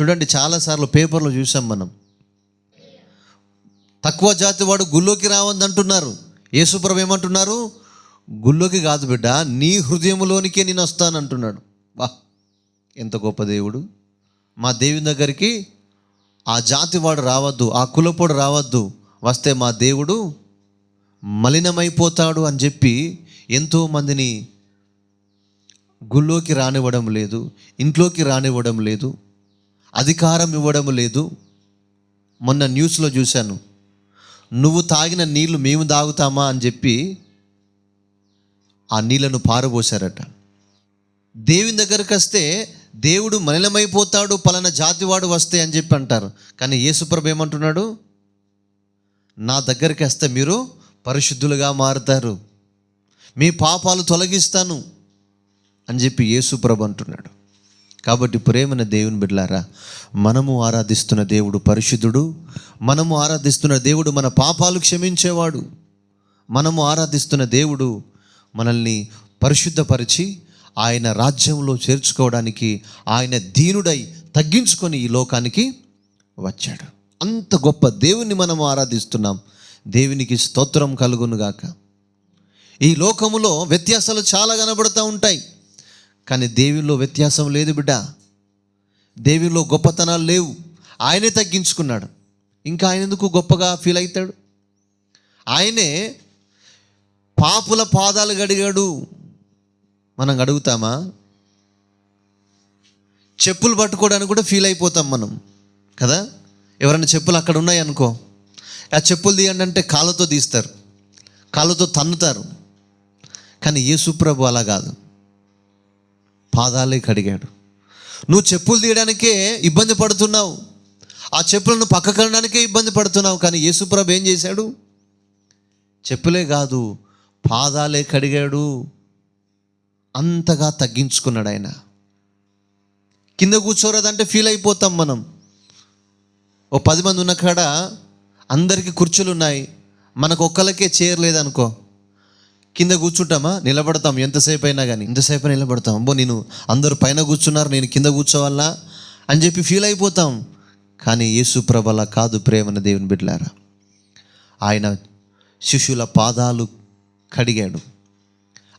చూడండి చాలాసార్లు పేపర్లో చూసాం మనం. తక్కువ జాతి వాడు గుళ్ళోకి రావద్దు అంటున్నారు యేసుప్రభు ఏమంటున్నారు? గుళ్ళోకి కాదు బిడ్డ నీ హృదయంలోనికే నేను వస్తాను అంటున్నాడు వా ఎంత గొప్ప దేవుడు. మా దేవుని దగ్గరికి ఆ జాతి వాడు రావద్దు ఆ కులపోడు రావద్దు. వస్తే మా దేవుడు మలినమైపోతాడు అని చెప్పి ఎంతో మందిని గుళ్ళోకి రానివ్వడం లేదు ఇంట్లోకి రానివ్వడం లేదు. అధికారం ఇవ్వడం లేదు. మొన్న న్యూస్లో చూశాను. నువ్వు తాగిన నీళ్ళు మేము తాగుతామా? అని చెప్పి ఆ నీళ్ళను పారబోశారట. దేవుని దగ్గరకు వస్తే దేవుడు మలినమైపోతాడు పలానా జాతివాడు వస్తే అని చెప్పి అంటారు. కానీ యేసుప్రభు ఏమంటున్నాడు? నా దగ్గరికి వస్తే మీరు పరిశుద్ధులుగా మారుతారు. మీ పాపాలు తొలగిస్తాను అని చెప్పి యేసుప్రభు అంటున్నాడు. కాబట్టి ప్రేమన దేవుని బిడ్డలారా మనము ఆరాధిస్తున్న దేవుడు పరిశుద్ధుడు మనము ఆరాధిస్తున్న దేవుడు మన పాపాలు క్షమించేవాడు మనము ఆరాధిస్తున్న దేవుడు మనల్ని పరిశుద్ధపరిచి ఆయన రాజ్యంలో చేర్చుకోవడానికి ఆయన దీనుడై తగ్గించుకొని ఈ లోకానికి వచ్చాడు. అంత గొప్ప దేవుని మనము ఆరాధిస్తున్నాం. దేవునికి స్తోత్రం కలుగునుగాక. ఈ లోకములో వ్యత్యాసాలు చాలా కనబడుతూ ఉంటాయి. కానీ దేవుల్లో వ్యత్యాసం లేదు బిడ్డ. దేవుల్లో గొప్పతనాలు లేవు. ఆయనే తగ్గించుకున్నాడు. ఇంకా ఆయన ఎందుకు గొప్పగా ఫీల్ అవుతాడు? ఆయనే పాపుల పాదాలు గడిగాడు మనం అడుగుతామా? చెప్పులు పట్టుకోవడానికి కూడా ఫీల్ అయిపోతాం మనం. కదా? ఎవరైనా చెప్పులు అక్కడ ఉన్నాయి అనుకో ఆ చెప్పులు తీయండి అంటే కాళ్ళతో తీస్తారు. కాళ్ళతో తన్నుతారు. కానీ యేసుప్రభు అలా కాదు. పాదాలే కడిగాడు. నువ్వు చెప్పులు తీయడానికే ఇబ్బంది పడుతున్నావు. ఆ చెప్పులను పక్క కనడానికే ఇబ్బంది పడుతున్నావు. కానీ యేసుప్రభు ఏం చేశాడు? చెప్పులే కాదు పాదాలే కడిగాడు. అంతగా తగ్గించుకున్నాడు ఆయన. కింద కూర్చోరదంటే ఫీల్ అయిపోతాం మనం. ఓ పది మంది ఉన్న కాడ అందరికీ కుర్చీలు ఉన్నాయి మనకు ఒక్కలకే చైర్ లేదనుకో. కింద కూర్చుంటామా? నిలబడతాం. ఎంతసేపు అయినా కానీ ఇంతసేపు నిలబడతాం. అబ్బో నేను అందరూ పైన కూర్చున్నారు. నేను కింద కూర్చోవాలా? అని చెప్పి ఫీల్ అయిపోతాం. కానీ యేసు ప్రభల కాదు ప్రేమన దేవుని బిడ్డలారా. ఆయన శిష్యుల పాదాలు కడిగాడు.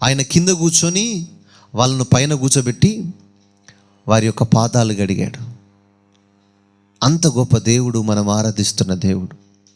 ఆయన కింద కూర్చొని వాళ్ళను పైన కూర్చోబెట్టి వారి యొక్క పాదాలు గడిగాడు అంత గొప్ప దేవుడు మనం ఆరాధిస్తున్న దేవుడు.